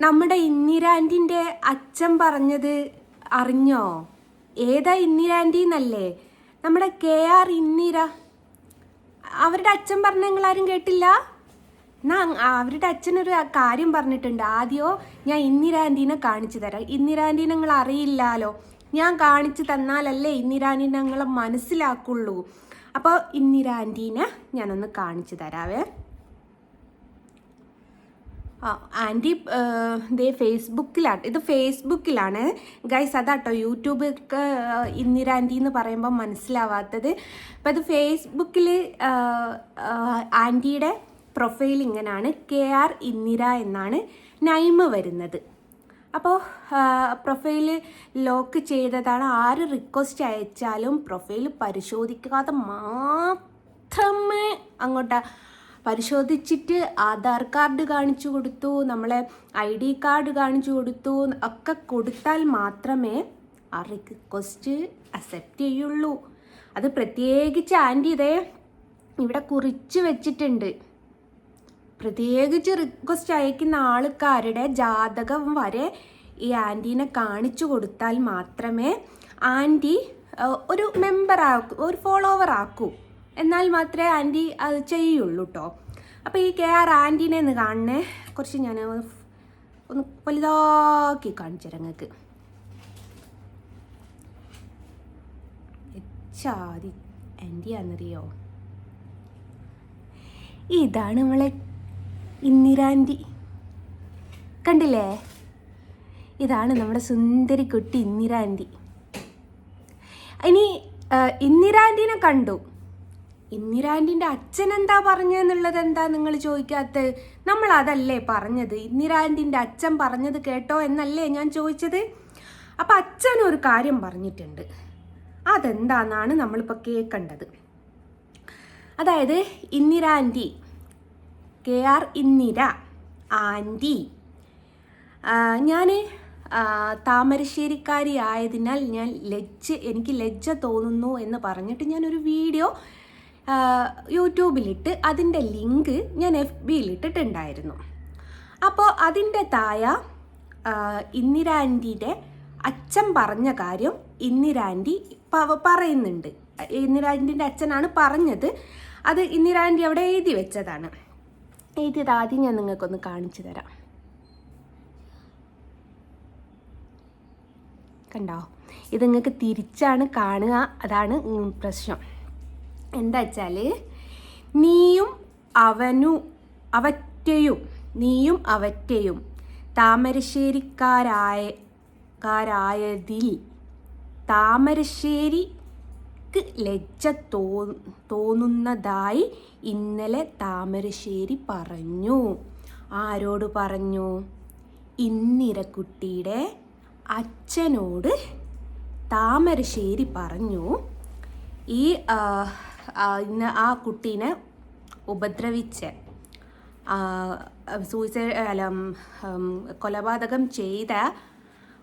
നമ്മുടെ ഇന്ദിരാന്റിന്റെ അച്ഛൻ പറഞ്ഞത് അറിഞ്ഞോ? ഏതാ ഇന്ദിരാന്റി എന്നല്ലേ? നമ്മുടെ കെ ആർ ഇന്ദിര. അവരുടെ അച്ഛൻ പറഞ്ഞ നിങ്ങളാരും കേട്ടില്ല? എന്നാ അവരുടെ അച്ഛനൊരു കാര്യം പറഞ്ഞിട്ടുണ്ട്. ആദ്യമോ ഞാൻ ഇന്ദിരാന്റീനെ കാണിച്ചു തരാം. ഇന്ദിരാന്റീനെ നിങ്ങൾ അറിയില്ലാലോ? ഞാൻ കാണിച്ചു തന്നാലല്ലേ ഇന്ദിരാന്റീനെ നിങ്ങളെ മനസ്സിലാക്കുള്ളൂ. അപ്പോൾ ഇന്ദിരാന്റീനെ ഞാനൊന്ന് കാണിച്ചു തരാവേ. ആന്റി ഇതേ ഫേസ്ബുക്കിലാണ് ഇത് ഫേസ്ബുക്കിലാണ്. ഗൈസ് അതാട്ടോ യൂട്യൂബൊക്കെ ഇന്ദിര ആന്റി എന്ന് പറയുമ്പോൾ മനസ്സിലാവാത്തത് അപ്പം അത് ഫേസ്ബുക്കിൽ ആന്റിയുടെ പ്രൊഫൈൽ ഇങ്ങനെയാണ് കെ ആർ ഇന്ദിര എന്നാണ് നൈമ വരുന്നത്. അപ്പോൾ പ്രൊഫൈൽ ലോക്ക് ചെയ്തതാണ്. ആര് റിക്വസ്റ്റ് അയച്ചാലും പ്രൊഫൈൽ പരിശോധിക്കാതെ മാത്രമേ അങ്ങോട്ട് പരിശോധിച്ചിട്ട് ആധാർ കാർഡ് കാണിച്ചു കൊടുത്തു നമ്മളെ ഐ ഡി കാർഡ് കാണിച്ചു കൊടുത്തു ഒക്കെ കൊടുത്താൽ മാത്രമേ ആ റിക്വസ്റ്റ് അക്സെപ്റ്റ് ചെയ്യുള്ളൂ. അത് പ്രത്യേകിച്ച് ആന്റി ഇതേ ഇവിടെ കുറിച്ച് വെച്ചിട്ടുണ്ട്. പ്രത്യേകിച്ച് റിക്വസ്റ്റ് അയക്കുന്ന ആൾക്കാരുടെ ജാതകം വരെ ഈ ആന്റീനെ കാണിച്ചു കൊടുത്താൽ മാത്രമേ ആന്റി ഒരു മെമ്പർ ആക്കൂ ഒരു ഫോളോവർ ആക്കൂ എന്നാൽ മാത്രമേ ആന്റി അത് ചെയ്യുള്ളൂ കേട്ടോ അപ്പോൾ ഈ കെ ആർ ആന്റീനെ ഒന്ന് കാണണേ. കുറച്ച് ഞാൻ ഒന്ന് വലുതാക്കി കാണിച്ചു നിങ്ങൾക്ക്. ചാതി ആന്റിയാണെന്നറിയോ ഇതാണ് നമ്മളെ ഇന്ദിരാന്റി കണ്ടില്ലേ? ഇതാണ് നമ്മുടെ സുന്ദരി കുട്ടി ഇന്ദിരാന്റി ഇനി ഇന്ദിരാന്റിനെ കണ്ടു. ഇന്ദിരാന്റിന്റെ അച്ഛൻ എന്താ പറഞ്ഞതെന്നുള്ളത് എന്താ നിങ്ങൾ ചോദിക്കാത്ത നമ്മൾ അതല്ലേ പറഞ്ഞത്? ഇന്ദിരാൻഡിന്റെ അച്ഛൻ പറഞ്ഞത് കേട്ടോ എന്നല്ലേ ഞാൻ ചോദിച്ചത്? അപ്പം അച്ഛൻ ഒരു കാര്യം പറഞ്ഞിട്ടുണ്ട്. അതെന്താണെന്നാണ് നമ്മളിപ്പോൾ കേൾക്കേണ്ടത്. അതായത് ഇന്ദിരാന്റി കെ ആർ ഇന്ദിര ആന്റി ഞാൻ താമരശ്ശേരിക്കാരി ആയതിനാൽ ഞാൻ ലജ്ജ എനിക്ക് ലജ്ജ തോന്നുന്നു എന്ന് പറഞ്ഞിട്ട് ഞാനൊരു വീഡിയോ യൂട്യൂബിലിട്ട് അതിന്റെ ലിങ്ക് ഞാൻ എഫ് ബിയിലിട്ടിട്ടുണ്ടായിരുന്നു. അപ്പോൾ അതിന്റെ തായ ഇന്ദിരാന്റിയുടെ അച്ഛൻ പറഞ്ഞ കാര്യം ഇന്ദിരാന്റി പറയുന്നുണ്ട്. ഇന്ദിരാന്റിന്റെ അച്ഛനാണ് പറഞ്ഞത്. അത് ഇന്ദിരാന്റി അവിടെ എഴുതി വെച്ചതാണ്. എഴുതിയത് ആദ്യം ഞാൻ നിങ്ങൾക്കൊന്ന് കാണിച്ചു തരാം. കണ്ടോ? ഇത് നിങ്ങൾക്ക് തിരിച്ചാണ് കാണുക. അതാണ് പ്രശ്നം. എന്താ വെച്ചാൽ നീയും അവനു അവറ്റയും നീയും അവറ്റയും താമരശ്ശേരിക്കാരായ കാരായതിൽ താമരശ്ശേരിക്ക് ലജ്ജ തോ തോന്നുന്നതായി ഇന്നലെ താമരശ്ശേരി പറഞ്ഞു. ആരോട് പറഞ്ഞു? ഇന്ദിരക്കുട്ടിയുടെ അച്ഛനോട് താമരശ്ശേരി പറഞ്ഞു. ഈ ഇന്ന് ആ കുട്ടീനെ ഉപദ്രവിച്ച് സൂയിസൈഡ് അല്ല കൊലപാതകം ചെയ്ത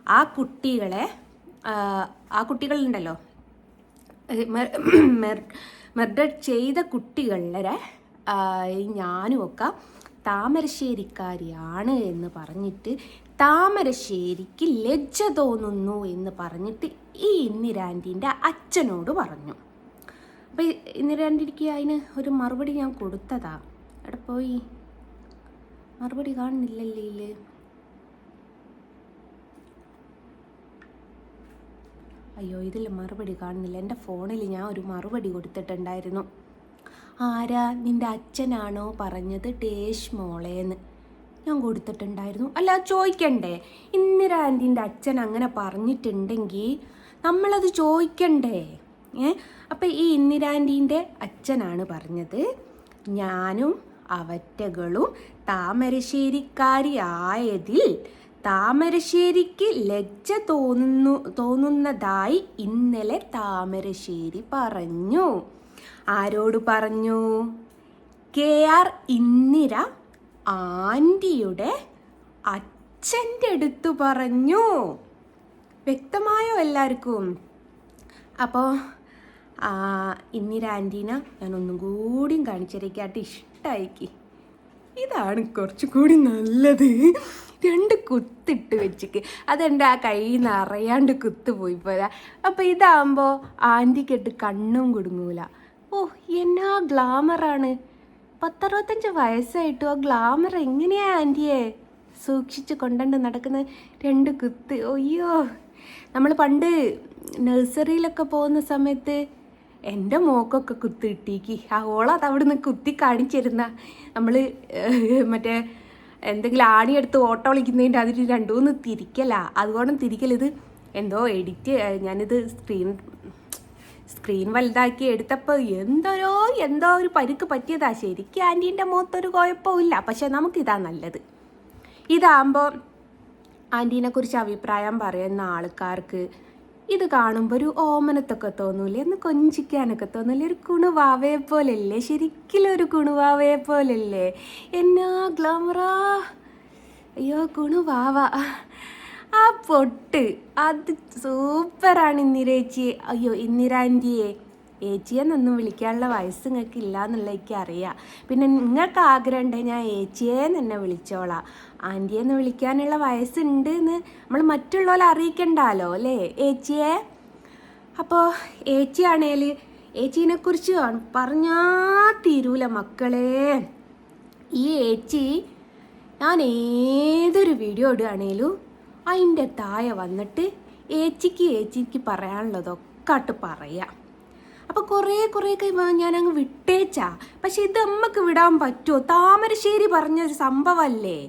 ആ കുട്ടികളെ ആ കുട്ടികളുണ്ടല്ലോ മെർഡർ ചെയ്ത കുട്ടികളുടെ ഞാനുമൊക്കെ താമരശ്ശേരിക്കാരിയാണ് എന്ന് പറഞ്ഞിട്ട് താമരശ്ശേരിക്ക് ലജ്ജ തോന്നുന്നു എന്ന് പറഞ്ഞിട്ട് ഈ ഇന്ദിരാന്റിന്റെ അച്ഛനോട് പറഞ്ഞു. അപ്പോൾ ഇന്ദിരാന്റിക്ക് അതിന് ഒരു മറുപടി ഞാൻ കൊടുത്തതാ. അവിടെ പോയി. മറുപടി കാണുന്നില്ലല്ലേ അയ്യോ ഇതിൽ മറുപടി കാണുന്നില്ല. എന്റെ ഫോണിൽ ഞാൻ ഒരു മറുപടി കൊടുത്തിട്ടുണ്ടായിരുന്നു. ആരാ നിന്റെ അച്ഛനാണോ പറഞ്ഞത് ടേഷ് മോളേന്ന്? ഞാൻ കൊടുത്തിട്ടുണ്ടായിരുന്നു. അല്ല ചോദിക്കണ്ടേ? ഇന്ദിര അച്ഛൻ അങ്ങനെ പറഞ്ഞിട്ടുണ്ടെങ്കിൽ നമ്മളത് ചോദിക്കണ്ടേ? ഏ? അപ്പം ഈ ഇന്ദിരാന്റീന്റെ അച്ഛനാണ് പറഞ്ഞത്. ഞാനും അവറ്റകളും താമരശ്ശേരിക്കാരിയായതിൽ താമരശ്ശേരിക്ക് ലജ്ജ തോന്നുന്നു തോന്നുന്നതായി ഇന്നലെ താമരശ്ശേരി പറഞ്ഞു. ആരോട് പറഞ്ഞു? കെ ആർ ഇന്ദിര ആന്റിയുടെ അച്ഛന്റെ അടുത്ത് പറഞ്ഞു. വ്യക്തമായോ എല്ലാവർക്കും? അപ്പോൾ ഇന്ദിര ആന്റീന ഞാൻ ഒന്നും കൂടിയും കാണിച്ചിരിക്കാട്ട് ഇഷ്ടമായിക്ക് ഇതാണ് കുറച്ചുകൂടി നല്ലത്. രണ്ട് കുത്തിട്ട് വെച്ചിക്ക്. അതെന്റെ ആ കയ്യിൽ നിന്ന് അറിയാണ്ട് കുത്ത് പോയി പോരാ. അപ്പോൾ ഇതാകുമ്പോൾ ആന്റിക്കിട്ട് കണ്ണും കുടുങ്ങൂല. ഓ എന്നാ ഗ്ലാമറാണ്? പത്തറുപത്തഞ്ച് വയസ്സായിട്ടും ആ ഗ്ലാമർ എങ്ങനെയാ ആന്റിയെ സൂക്ഷിച്ച് കൊണ്ടുണ്ട് നടക്കുന്ന? രണ്ട് കുത്ത്. ഒയ്യോ നമ്മൾ പണ്ട് നഴ്സറിയിലൊക്കെ പോകുന്ന സമയത്ത് എന്റെ മോക്കൊക്കെ കുത്തി കിട്ടിക്ക്. ആ അവിടെ നിന്ന് കുത്തി കാണിച്ചിരുന്ന. നമ്മൾ മറ്റേ എന്തെങ്കിലും ആണിയെടുത്ത് ഓട്ടോ വിളിക്കുന്നതിന്റെ അതിൽ രണ്ടു മൂന്ന് തിരിക്കല. അതുകൊണ്ട് തിരിക്കലിത് എന്തോ എഡിറ്റ് ഞാനിത് സ്ക്രീൻ സ്ക്രീൻ വലുതാക്കി എടുത്തപ്പോൾ എന്തോരോ എന്തോ ഒരു പരുക്ക് പറ്റിയതാ. ശരിക്കും ആന്റീന്റെ മുഖത്തൊരു കുഴപ്പമില്ല പക്ഷെ നമുക്കിതാ നല്ലത്. ഇതാകുമ്പോൾ ആന്റീനെക്കുറിച്ച് അഭിപ്രായം പറയുന്ന ആൾക്കാർക്ക് ഇത് കാണുമ്പോൾ ഒരു ഓമനത്തൊക്കെ തോന്നൂലേ ഒന്ന് കൊഞ്ചിക്കാനൊക്കെ തോന്നൂലേ ഒരു കുണുവാവയെ പോലല്ലേ? ശരിക്കും ഒരു കുണുവാവയെ പോലല്ലേ? എന്നാ ഗ്ലാമറാ? അയ്യോ കുണുവാവ. ആ പൊട്ട്. അത് സൂപ്പറാണ് ഇന്ദിരേച്ചി അയ്യോ ഇന്ദിര ആന്റിയെ ഏച്ചിയെന്നൊന്നും വിളിക്കാനുള്ള വയസ്സ് നിങ്ങൾക്ക് ഇല്ല എന്നുള്ള എനിക്ക് അറിയാം. പിന്നെ നിങ്ങൾക്ക് ആഗ്രഹം ഉണ്ടെങ്കിൽ ഞാൻ ഏച്ചിയെന്ന് എന്നെ വിളിച്ചോളാം. ആന്റിയെന്ന് വിളിക്കാനുള്ള വയസ്സുണ്ട് എന്ന് നമ്മൾ മറ്റുള്ളവരെ അറിയിക്കണ്ടല്ലോ അല്ലേ? ഏച്ചിയെ? അപ്പോൾ ഏച്ചിയാണേൽ ഏച്ചീനെ കുറിച്ച് പറഞ്ഞാ തീരൂല മക്കളെ. ഈ ഏച്ചി ഞാൻ ഏതൊരു വീഡിയോ ഇടുകയാണേലും അതിന്റെ താഴെ വന്നിട്ട് ഏച്ചിക്ക് ഏച്ചിക്ക് പറയാനുള്ളതൊക്കെ ആട്ട് പറയാം. അപ്പോൾ കുറേ കുറെ ഞാൻ അങ്ങ് വിട്ടേച്ചാ. പക്ഷെ ഇത് നമ്മക്ക് വിടാൻ പറ്റുമോ താമരശ്ശേരി പറഞ്ഞൊരു സംഭവമല്ലേ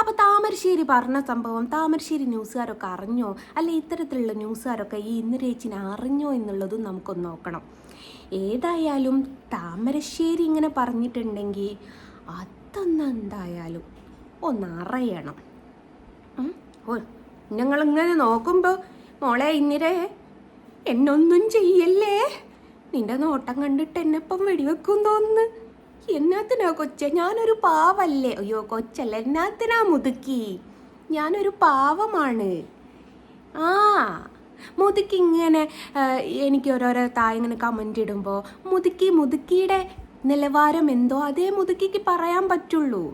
അപ്പോൾ താമരശ്ശേരി പറഞ്ഞ സംഭവം താമരശ്ശേരി ന്യൂസുകാരൊക്കെ അറിഞ്ഞോ? അല്ല ഇത്തരത്തിലുള്ള ന്യൂസുകാരൊക്കെ ഈ ഇന്നരേച്ചിനെ അറിഞ്ഞോ എന്നുള്ളതും നമുക്കൊന്ന് നോക്കണം. ഏതായാലും താമരശ്ശേരി ഇങ്ങനെ പറഞ്ഞിട്ടുണ്ടെങ്കിൽ അതൊന്ന് എന്തായാലും ഒന്ന് അറിയണം. ഓ ഞങ്ങളിങ്ങനെ നോക്കുമ്പോൾ മോളെ ഇന്നിരെ എന്നൊന്നും ചെയ്യല്ലേ? നിന്റെ നോട്ടം കണ്ടിട്ട് എന്നെപ്പം വെടിവെക്കും തോന്നുന്നു. എന്നാത്തിനാ കൊച്ചെ? ഞാനൊരു പാവല്ലേ? അയ്യോ കൊച്ചല്ല എന്നാത്തിനാ മുതുക്കി? ഞാനൊരു പാവമാണ്. ആ മുതുക്കി ഇങ്ങനെ എനിക്ക് ഓരോരോ തായ ഇങ്ങനെ കമന്റ് ഇടുമ്പോൾ മുതുക്കി മുതുക്കിയുടെ നിലവാരം എന്തോ അതേ മുതുക്കിക്ക് പറയാൻ പറ്റുള്ളൂ.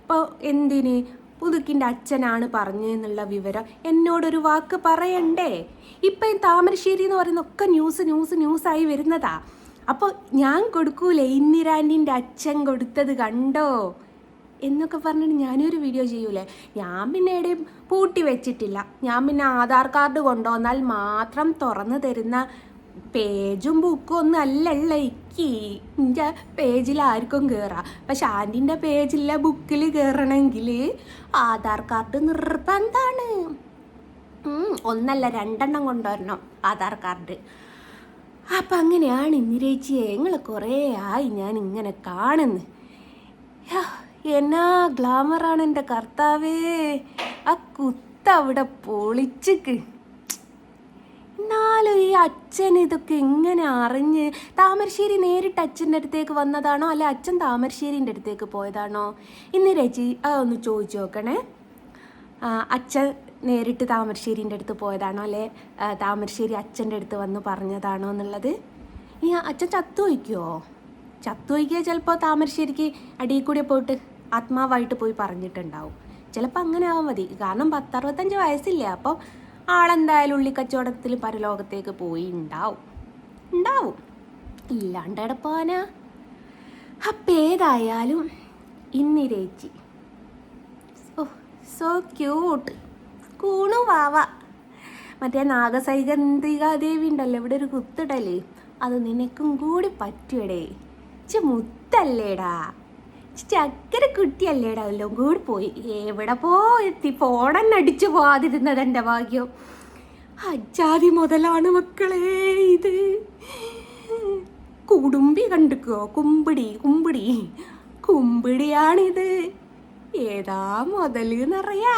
ഇപ്പോൾ എന്തിന്? പുതുക്കിന്റെ അച്ഛനാണ് പറഞ്ഞു എന്നുള്ള വിവരം എന്നോടൊരു വാക്ക് പറയണ്ടേ? ഇപ്പം താമരശ്ശേരി എന്ന് പറയുന്ന ഒക്കെ ന്യൂസ് ന്യൂസ് ന്യൂസായി വരുന്നതാ. അപ്പോൾ ഞാൻ കൊടുക്കൂലേ ഇന്ദിരാന്റിന്റെ അച്ഛൻ കൊടുത്തത് കണ്ടോ? എന്നൊക്കെ പറഞ്ഞിട്ട് ഞാനൊരു വീഡിയോ ചെയ്യൂലേ? ഞാൻ പിന്നെ എവിടെയും പൂട്ടി വെച്ചിട്ടില്ല. ഞാൻ പിന്നെ ആധാർ കാർഡ് കൊണ്ടുവന്നാൽ മാത്രം തുറന്നു തരുന്ന പേജും ബുക്കും ഒന്നും അല്ലല്ല ഇക്ക്. എന്റെ പേജിൽ ആർക്കും കയറാം പക്ഷെ ആന്റിന്റെ പേജിലെ ബുക്കിൽ കയറണമെങ്കിൽ ആധാർ കാർഡ് നിർബന്ധമാണ് ഒന്നല്ല രണ്ടെണ്ണം കൊണ്ടുവരണം ആധാർ കാർഡ് അപ്പം അങ്ങനെയാണ് ഇന്ദിരേച്ചിയെ നിങ്ങൾ കുറേ ആയി ഞാൻ ഇങ്ങനെ കാണുന്നു എന്നാ ഗ്ലാമറാണ് എന്റെ കർത്താവേ. ആ കുത്ത അവിടെ പൊളിച്ചിക്ക്. എന്നാലും ഈ അച്ഛൻ ഇതൊക്കെ എങ്ങനെ അറിഞ്ഞ് താമരശ്ശേരി നേരിട്ട് അച്ഛന്റെ അടുത്തേക്ക് വന്നതാണോ? അല്ലെ അച്ഛൻ താമരശ്ശേരിന്റെ അടുത്തേക്ക് പോയതാണോ? ഇന്ന് രചി അതൊന്ന് ചോദിച്ചു നോക്കണേ. അച്ഛൻ നേരിട്ട് താമരശ്ശേരിന്റെ അടുത്ത് പോയതാണോ? അല്ലെ താമരശ്ശേരി അച്ഛന്റെ അടുത്ത് വന്ന് പറഞ്ഞതാണോ എന്നുള്ളത്? ഈ അച്ഛൻ ചത്തു വയ്ക്കുമോ ചത്തു വയ്ക്കുക ചിലപ്പോൾ താമരശ്ശേരിക്ക് അടിയിൽ കൂടെ പോയിട്ട് ആത്മാവായിട്ട് പോയി പറഞ്ഞിട്ടുണ്ടാവും. ചിലപ്പോൾ അങ്ങനെ ആവാൻ മതി. കാരണം പത്തറുപത്തഞ്ച് വയസ്സില്ലേ അപ്പോൾ ആളെന്തായാലും ഉള്ളിക്കച്ചവടത്തിൽ പരലോകത്തേക്ക് പോയി ഉണ്ടാവും. ഉണ്ടാവും. ഇല്ലാണ്ട് എവിടെ പോവാനാ അപ്പം ഏതായാലും ഇന്നിരേച്ചി ഓ സോ ക്യൂട്ട് കൂണു വാവ. മറ്റേ നാഗസൈകന്തികാദേവി ഉണ്ടല്ലോ ഇവിടെ ഒരു കുത്തിടൽ. അത് നിനക്കും കൂടി പറ്റിയടേ ചെ മുത്തല്ലേടാ. ചക്കര കുട്ടിയല്ലേടാ എല്ലാം കൂടി പോയി. എവിടെ പോയെത്തി? ഫോണെന്നെ അടിച്ചു പോവാതിരുന്നത് എന്റെ ഭാഗ്യം. അജാതി മുതലാണ് മക്കളെ ഇത്. കുടുംബി കണ്ടുക്കോ? കുമ്പിടി കുമ്പിടി. കുമ്പിടിയാണിത്. ഏതാ മുതൽ എന്നറിയാ.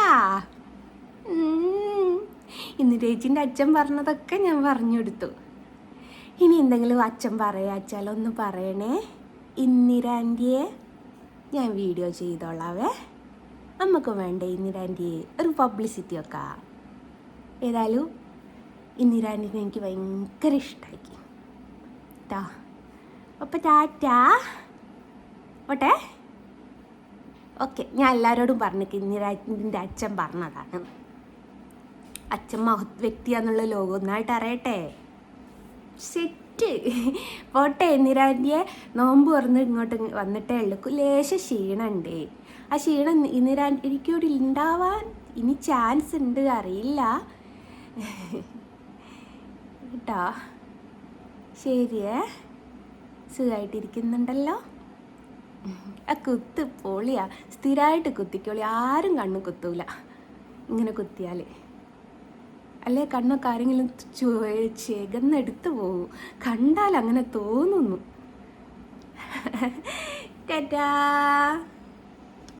ഇന്ന് ചേച്ചിന്റെ അച്ഛൻ പറഞ്ഞതൊക്കെ ഞാൻ പറഞ്ഞു കൊടുത്തു ഇനി എന്തെങ്കിലും അച്ഛൻ പറയാച്ചാലൊന്ന് പറയണേ. ഇന്ദിരാന്റിയെ ഞാൻ വീഡിയോ ചെയ്തോളാവേ. നമുക്ക് വേണ്ട ഇന്ദിരാന്റെ ഒരു പബ്ലിസിറ്റി ഒക്കെ. ഏതായാലും ഇന്ദിരാന്റിനെ എനിക്ക് ഭയങ്കര ഇഷ്ടമാക്കി താ അപ്പം ടാറ്റാ. ഓട്ടെ ഓക്കെ ഞാൻ എല്ലാവരോടും പറഞ്ഞു ഇന്ദിരാജിന്റെ അച്ഛൻ പറഞ്ഞതാണ്. അച്ഛൻ മഹത് വ്യക്തിയാന്നുള്ള ലോകം ഒന്നായിട്ട് അറിയട്ടെ. സെറ്റ്. പോട്ടെ ഇന്ദിരാന്റെ നോമ്പ് തുറന്ന് ഇങ്ങോട്ട് വന്നിട്ടേ ഉള്ളൂ. ലേശം ക്ഷീണമുണ്ട് ആ ക്ഷീണം ഇന്ദിരാജിക്കൂടി ഉണ്ടാവാൻ ഇനി ചാൻസ് ഉണ്ട് അറിയില്ല. കേട്ടോ? ശരിയേ. സുഖമായിട്ടിരിക്കുന്നുണ്ടല്ലോ ആ കുത്ത് പൊളിയാ. സ്ഥിരമായിട്ട് കുത്തിക്കോളി. ആരും കണ്ണ് കുത്തൂല. ഇങ്ങനെ കുത്തിയാൽ അല്ലേ കണ്ണൊക്കെ ആരെങ്കിലും ചെകന്നെടുത്തു പോകൂ കണ്ടാൽ അങ്ങനെ തോന്നുന്നു. ടാറ്റാ.